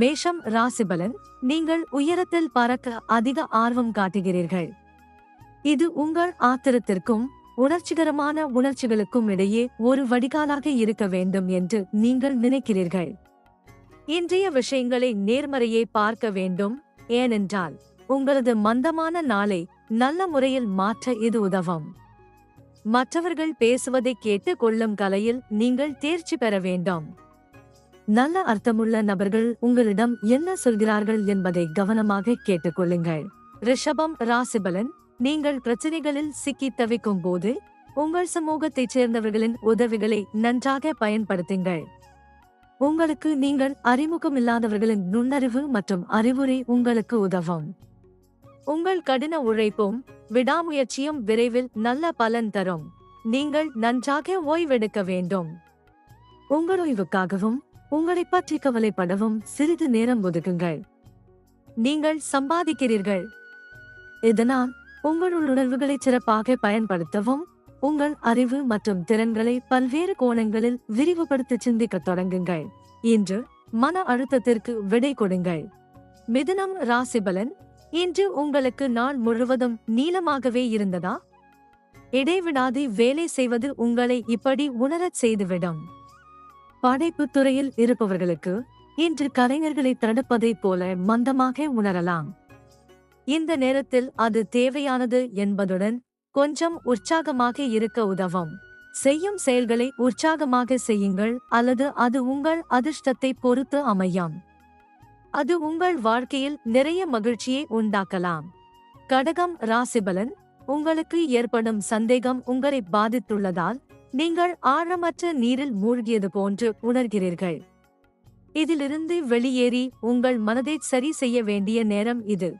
மேஷம் ராசிபலன் நீங்கள் உயரத்தில் பறக்க அதிக ஆர்வம் காட்டுகிறீர்கள். இது உங்கள் ஆத்திரத்திற்கும் உணர்ச்சிகரமான உணர்ச்சிகளுக்கும் இடையே ஒரு வடிகாலாக இருக்க வேண்டும் என்று நீங்கள் நினைக்கிறீர்கள். இன்றைய விஷயங்களை நேர்மறையை பார்க்க வேண்டும் ஏனென்றால் உங்களது மந்தமான நாளை நல்ல முறையில் மாற்ற இது உதவும். மற்றவர்கள் பேசுவதை கேட்டு கொள்ளும் கலையில் நீங்கள் தேர்ச்சி பெற வேண்டும். நல்ல அர்த்தமுள்ள நபர்கள் உங்களிடம் என்ன சொல்கிறார்கள் என்பதை கவனமாக கேட்டுக்கொள்ளுங்கள். ரிஷபம் ராசிபலன் நீங்கள் பிரச்சனைகளில் சிக்கி தவிக்கும் போது உங்கள் சமூகத்தைச் சேர்ந்தவர்களின் உதவிகளை நன்றாக பயன்படுத்துங்கள். உங்களுக்கு நீங்கள் அறிமுகமில்லாதவர்களின் நுண்ணறிவு மற்றும் அறிவுரை உங்களுக்கு உதவும். உங்கள் கடின உழைப்பும் விடாமுயற்சியும் விரைவில் நல்ல பலன் தரும். நீங்கள் நன்றாக ஓய்வெடுக்க வேண்டும். உங்கள் ஓய்வுக்காகவும் உங்களைப் பற்றி கவலைப்படவும் சிறிது நேரம் ஒதுக்குங்கள். நீங்கள் சம்பாதிக்கிறீர்கள். இதனால் உங்கள் உணர்வுகளை சிறப்பாக பயன்படுத்தவும் உங்கள் அறிவு மற்றும் திறன்களை பல்வேறு கோணங்களில் விரிவுபடுத்த சிந்திக்கத் தொடங்குங்கள். இன்று மன அழுத்தத்திற்கு விடை கொடுங்கள். மிதுனம் ராசிபலன் இன்று உங்களுக்கு நாள் முழுவதும் நீளமாகவே இருந்ததா? இடைவிடாது வேலை செய்வது உங்களை இப்படி உணரச் செய்துவிடும். படைப்பு துறையில் இருப்பவர்களுக்கு இன்று கலைஞர்களை தடுப்பதைப் போல மந்தமாக உணரலாம். இந்த நேரத்தில் அது தேவையானது என்பதுடன் கொஞ்சம் உற்சாகமாக இருக்க உதவும். செய்யும் செயல்களை உற்சாகமாக செய்யுங்கள் அல்லது அது உங்கள் அதிர்ஷ்டத்தை பொறுத்து அமையும். அது உங்கள் வாழ்க்கையில் நிறைய மகிழ்ச்சியை உண்டாக்கலாம். கடகம் ராசிபலன் உங்களுக்கு ஏற்படும் சந்தேகம் உங்களை பாதித்துள்ளதால் நீங்கள் ஆழமற்ற நீரில் மூழ்கியது போன்று உணர்கிறீர்கள். இதிலிருந்து வெளியேறி உங்கள் மனதை சரி செய்ய வேண்டிய நேரம் இது.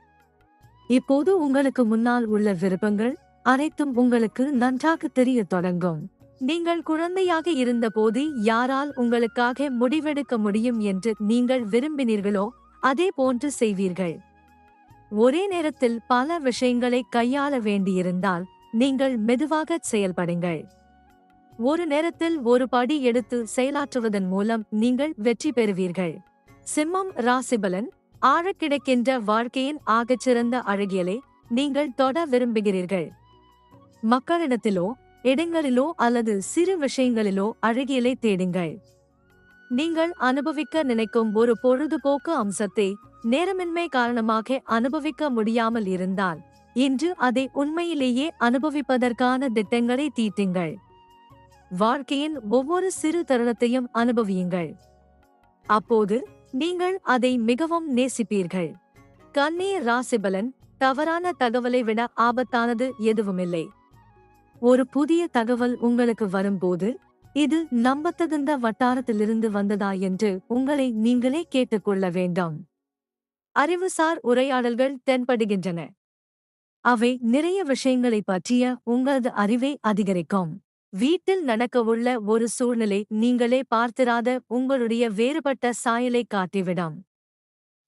இப்போது உங்களுக்கு முன்னால் உள்ள விருப்பங்கள் அனைத்தும் உங்களுக்கு நன்றாக தெரிய தொடங்கும். நீங்கள் குழந்தையாக இருந்தபோது யாரால் உங்களுக்காக முடிவெடுக்க முடியும் என்று நீங்கள் விரும்பினீர்களோ அதே போன்று செய்வீர்கள். ஒரே நேரத்தில் பல விஷயங்களை கையாள வேண்டியிருந்தால் நீங்கள் மெதுவாக செயல்படுங்கள். ஒரு நேரத்தில் ஒரு படி எடுத்து செயலாற்றுவதன் மூலம் நீங்கள் வெற்றி பெறுவீர்கள். சிம்மம் ராசிபலன் ஆழக்கிடக்கின்ற வாழ்க்கையின் ஆகச்சிறந்த அழகியலை நீங்கள் தொட விரும்புகிறீர்கள். மக்களிடத்திலோ இடங்களிலோ அல்லது சிறு விஷயங்களிலோ அழகியலை தேடுங்கள். நீங்கள் அனுபவிக்க நினைக்கும் ஒரு பொழுதுபோக்கு அம்சத்தை நேரமின்மை காரணமாக அனுபவிக்க முடியாமல் இருந்தால் இன்று அதை உண்மையிலேயே அனுபவிப்பதற்கான திட்டங்களை தீட்டுங்கள். வாழ்க்கையின் ஒவ்வொரு சிறு தருணத்தையும் அனுபவியுங்கள். அப்போது நீங்கள் அதை மிகவும் நேசிப்பீர்கள். கண்ணீர் ராசிபலன் தவறான தகவலை விட ஆபத்தானது எதுவுமில்லை. ஒரு புதிய தகவல் உங்களுக்கு வரும்போது இது நம்பத்தகுந்த வட்டாரத்திலிருந்து வந்ததா என்று உங்களை நீங்களே கேட்டுக்கொள்ள வேண்டும். அறிவுசார் உரையாடல்கள் தென்படுகின்றன. அவை நிறைய விஷயங்களை பற்றிய உங்களது அறிவை அதிகரிக்கும். வீட்டில் நடக்கவுள்ள ஒரு சூழ்நிலை நீங்களே பார்த்திராத உங்களுடைய வேறுபட்ட சாயலை காட்டிவிடும்.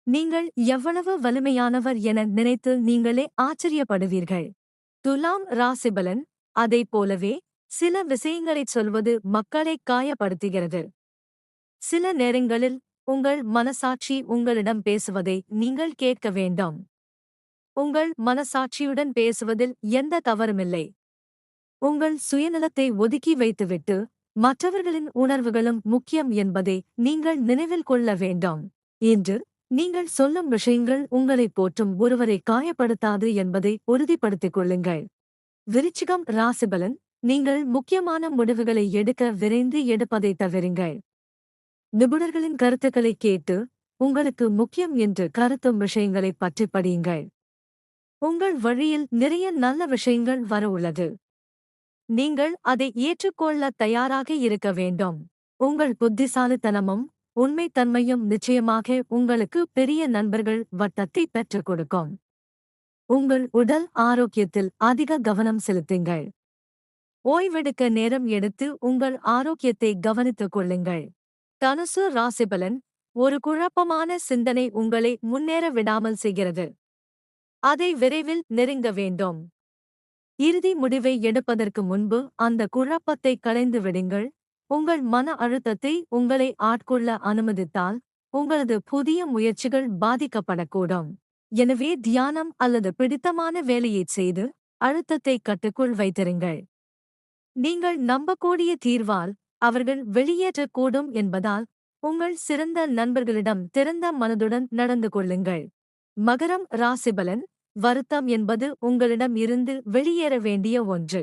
நீங்கள் எவ்வளவு வலிமையானவர் என நினைத்து நீங்களே ஆச்சரியப்படுவீர்கள். துலாம் ராசிபலன் அதைப் போலவே சில விஷயங்களைச் சொல்வது மக்களை காயப்படுத்துகிறது. சில நேரங்களில் உங்கள் மனசாட்சி உங்களிடம் பேசுவதை நீங்கள் கேட்க வேண்டும். உங்கள் மனசாட்சியுடன் பேசுவதில் எந்த தவறுமில்லை. உங்கள் சுயநலத்தை ஒதுக்கி வைத்துவிட்டு மற்றவர்களின் உணர்வுகளும் முக்கியம் என்பதை நீங்கள் நினைவில் கொள்ள வேண்டும். இன்று நீங்கள் சொல்லும் விஷயங்கள் உங்களை போற்றும் ஒருவரை காயப்படுத்தாது என்பதை உறுதிப்படுத்திக் கொள்ளுங்கள். விருச்சிகம் ராசிபலன் நீங்கள் முக்கியமான முடிவுகளை எடுக்க விரைந்து எடுப்பதை தவிருங்கள். நிபுணர்களின் கருத்துக்களை கேட்டு உங்களுக்கு முக்கியம் என்று கருத்தும் விஷயங்களை பற்றி படியுங்கள். உங்கள் வழியில் நிறைய நல்ல விஷயங்கள் வர உள்ளது. நீங்கள் அதை ஏற்றுக்கொள்ள தயாராக இருக்க வேண்டும். உங்கள் புத்திசாலித்தனமும் உண்மைத்தன்மையும் நிச்சயமாக உங்களுக்கு பெரிய நண்பர்கள் வட்டத்தை பெற்றுக் கொடுக்கும். உங்கள் உடல் ஆரோக்கியத்தில் அதிக கவனம் செலுத்துங்கள். ஓய்வெடுக்க நேரம் எடுத்து உங்கள் ஆரோக்கியத்தை கவனித்துக் கொள்ளுங்கள். தனுசு ராசிபலன் ஒரு குழப்பமான சிந்தனை உங்களை முன்னேற விடாமல் செய்கிறது. அதை விரைவில் நெருங்க வேண்டும். இறுதி முடிவை எடுப்பதற்கு முன்பு அந்த குழப்பத்தை களைந்து விடுங்கள். உங்கள் மன அழுத்தத்தை உங்களை ஆட்கொள்ள அனுமதித்தால் உங்களது புதிய முயற்சிகள் பாதிக்கப்படக்கூடும். எனவே தியானம் அல்லது பிடித்தமான வேலையைச் செய்து அழுத்தத்தை கட்டுக்குள் வைத்திருங்கள். நீங்கள் நம்பக்கூடிய தீர்வால் அவர்கள் வெளியேற்றக்கூடும் என்பதால் உங்கள் சிறந்த நண்பர்களிடம் திறந்த மனதுடன் நடந்து கொள்ளுங்கள். மகரம் ராசிபலன் வருத்தம் என்பது உங்களிடம் இருந்து வெளியேற வேண்டிய ஒன்று.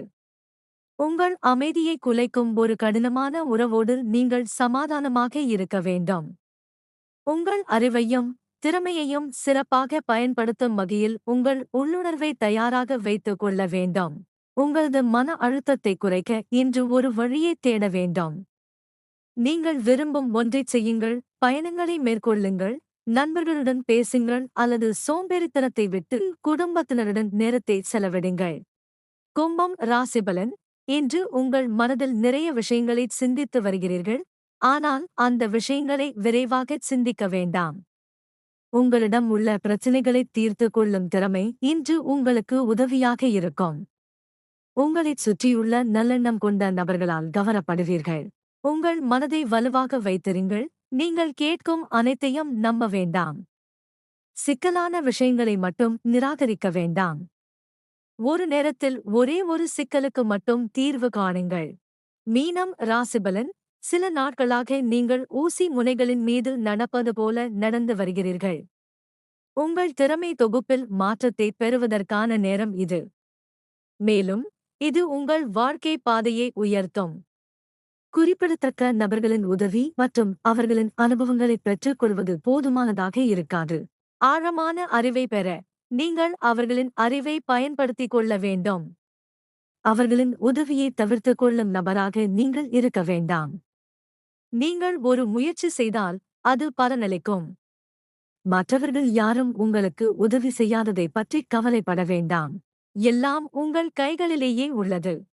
உங்கள் அமைதியை குலைக்கும் ஒரு கடினமான உறவோடு நீங்கள் சமாதானமாக இருக்க வேண்டும். உங்கள் அறிவையும் திறமையையும் சிறப்பாக பயன்படுத்தும் வகையில் உங்கள் உள்ளுணர்வை தயாராக வைத்துக் கொள்ள வேண்டும். உங்களது மன அழுத்தத்தை குறைக்க இன்று ஒரு வழியை தேட வேண்டும். நீங்கள் விரும்பும் ஒன்றைச் செய்யுங்கள் பயணங்களை மேற்கொள்ளுங்கள் நண்பர்களுடன் பேசுங்கள் அல்லது சோம்பேறித்தனத்தை விட்டு குடும்பத்தினருடன் நேரத்தை செலவிடுங்கள். கும்பம் ராசிபலன். இன்று உங்கள் மனதில் நிறைய விஷயங்களை சிந்தித்து வருகிறீர்கள். ஆனால் அந்த விஷயங்களை விரைவாக சிந்திக்க வேண்டாம். உங்களிடம் உள்ள பிரச்சினைகளை தீர்த்து கொள்ளும் திறமை இன்று உங்களுக்கு உதவியாக இருக்கும். உங்களைச் சுற்றியுள்ள நல்லெண்ணம் கொண்ட நபர்களால் கவரப்படுவீர்கள் உங்கள் மனதை வலுவாக வைத்திருங்கள். நீங்கள் கேட்கும் அனைத்தையும் நம்ப வேண்டாம். சிக்கலான விஷயங்களை மட்டும் நிராகரிக்க வேண்டாம். ஒரு நேரத்தில் ஒரே ஒரு சிக்கலுக்கு மட்டும் தீர்வு காணுங்கள். மீனம் ராசிபலன் சில நாட்களாக நீங்கள் ஊசி முனைகளின் மீது நடப்பது போல நடந்து வருகிறீர்கள். உங்கள் திறமை தொகுப்பில் மாற்றத்தை பெறுவதற்கான நேரம் இது. மேலும் இது உங்கள் வாழ்க்கை பாதையை உயர்த்தும். குறிப்பிடத்தக்க நபர்களின் உதவி மற்றும் அவர்களின் அனுபவங்களை பெற்றுக் கொள்வது போதுமானதாக இருக்காது. ஆழமான அறிவை பெற நீங்கள் அவர்களின் அறிவை பயன்படுத்திக் கொள்ள வேண்டும். அவர்களின் உதவியை தவிர்த்துக் கொள்ளும் நபராக நீங்கள் இருக்க வேண்டாம். நீங்கள் ஒரு முயற்சி செய்தால் அது பலனளிக்கும். மற்றவர்கள் யாரும் உங்களுக்கு உதவி செய்யாததை பற்றி கவலைப்பட வேண்டாம். எல்லாம் உங்கள் கைகளிலேயே உள்ளது.